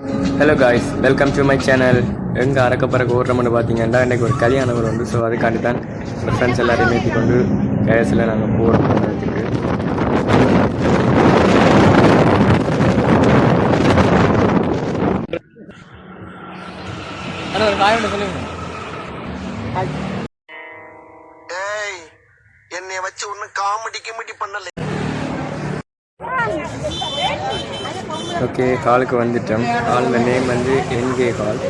Hello guys welcome to my channel எங்கே அறக்க பறக்க ஓடுறோம்னு பார்த்தீங்கன்னா இன்றைக்கி ஒரு கல்யாணம் வந்து ஸோ அதுக்காண்டி தான் எங்கள் ஃப்ரெண்ட்ஸ் எல்லாரையும் ஏற்றி கொண்டு கேஸில் நாங்கள் போகிறோம் இடத்துக்கு ஒரு காய் சொல்லுங்க. ஏய் என்னை வச்சு ஒன்னும் காமெடி கிமெடி பண்ணல ஓகே ஹாலுக்கு வந்துட்டோம். ஹாலில் நேம் வந்து என்கே ஹால்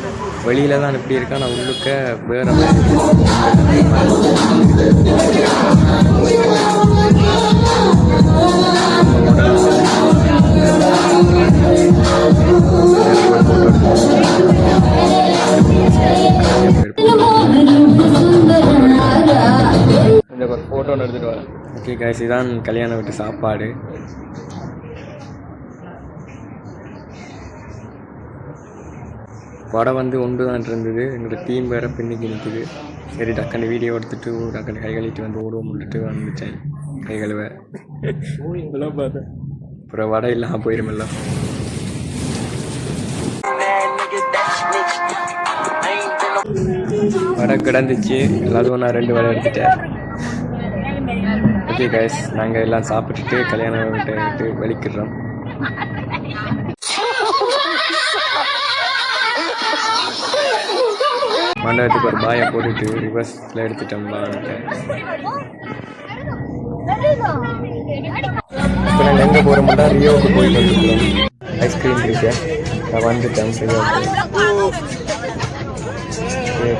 வெளியில தான் இப்படி இருக்கா? நான் உள்ளுக்க வேற இந்த ஒரு ஃபோட்டோ எடுத்துட்டு வரேன் ஓகே கைஸ் இதான் கல்யாண வீட்டு சாப்பாடு. படம் வந்து ஒன்று தான் இருந்தது. எங்களோட டீம் வேறு பின்னிக்கு நிற்குது. சரி டக்குன்னு வீடியோ எடுத்துட்டு டக்குன்னு கை கழுவிட்டு வந்து ஓடுவோம் முடிட்டு வந்துட்டேன். கை கழுவ. இதெல்லாம் பார்த்தேன். அப்புறம் வடை இல்லாமல் போயிருமில்ல. வடை கிடந்துச்சு. எல்லாரும் நான் ரெண்டு வடை எடுத்துட்டேன். ஓகே கைஸ் நாங்கள் எல்லாம் சாப்பிட்டுட்டு கல்யாணம் விட்டு வெளிக்கிடுறோம் மண்டபத்துக்கு ஒரு பாயை போட்டுட்டு ரிவர்ஸில் எடுத்துட்டோம் இப்போ நாங்கள் எங்கே போகிறோம்னா ரியோவுக்கு போயிட்டு வந்துருக்கோம். ஐஸ்கிரீம் குடிக்க நான் வந்துட்டேன் சரியா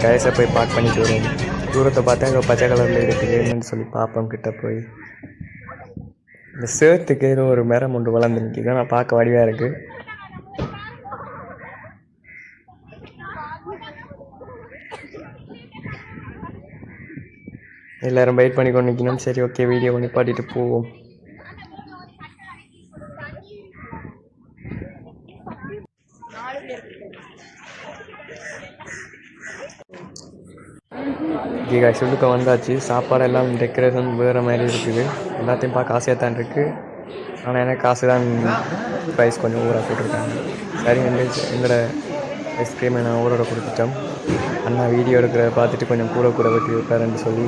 கயசை போய் பார்க் பண்ணிட்டு வரும். தூரத்தை பார்த்தா அங்கே பச்சை கலரில் இருக்குதுன்னு சொல்லி பார்ப்போம் கிட்ட போய். இந்த சேர்த்துக்கு ஏதோ ஒரு மரம் ஒன்று வளர்ந்து நிற்கிது நான் பார்க்க வடிவாக இருக்குது எல்லாரும் வெயிட் பண்ணி கொண்டு நிற்கணும் சரி ஓகே வீடியோ பண்ணி போவோம். ஓகே காய்ஸ் வந்தாச்சு வந்தாச்சு. சாப்பாடெல்லாம் டெக்கரேஷன் வேறு மாதிரி இருக்குது. எல்லாத்தையும் பார்க்க ஆசையாக தான் இருக்குது ஆனால் எனக்கு காசு தான் ப்ரைஸ் கொஞ்சம் ஊராக போட்டிருக்காங்க. சரி வந்து எங்களோட ஐஸ்கிரீமை நான் ஊரோட கொடுத்துட்டோம். அண்ணா வீடியோ எடுக்கிறத பார்த்துட்டு கொஞ்சம் கூட கூட வெட்டி வைப்பாருன்னு சொல்லி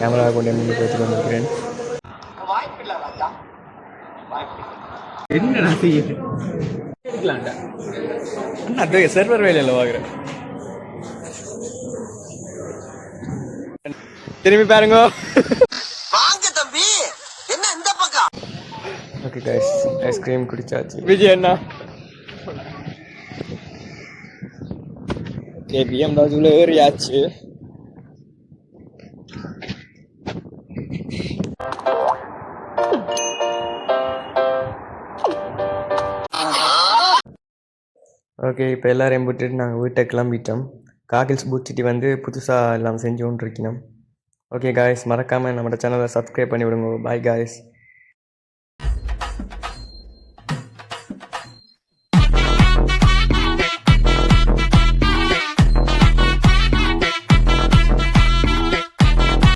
கேமரா கொண்டு முன்னுக்கு வச்சுட்டு வந்திருக்கிறேன். என்னடா எடுக்கலாம்டா. அண்ணா அது சர்வர் வேலையில் வாங்குறேன் திரும்பி பாருங்க. வாங்க தம்பி. என்ன இந்த பக்கம்? ஓகே கைஸ் ஐஸ்கிரீம் குடிச்சாச்சு. விஜய் அண்ணா. ஓகே பிஎம்டபிள்யூல ஏறியாச்சு ஓகே இப்போ எல்லாரையும் விட்டுட்டு நாங்கள் வீட்டை கிளம்பிட்டோம். காகில்ஸ் பூத் சிட்டி வந்து புதுசாக எல்லாம் செஞ்சு கொண்டிருக்கணும். ஓகே காய்ஸ் மறக்காமல் நம்மளோட சேனலை சப்ஸ்கிரைப் பண்ணி விடுங்க பாய் காய்ஸ்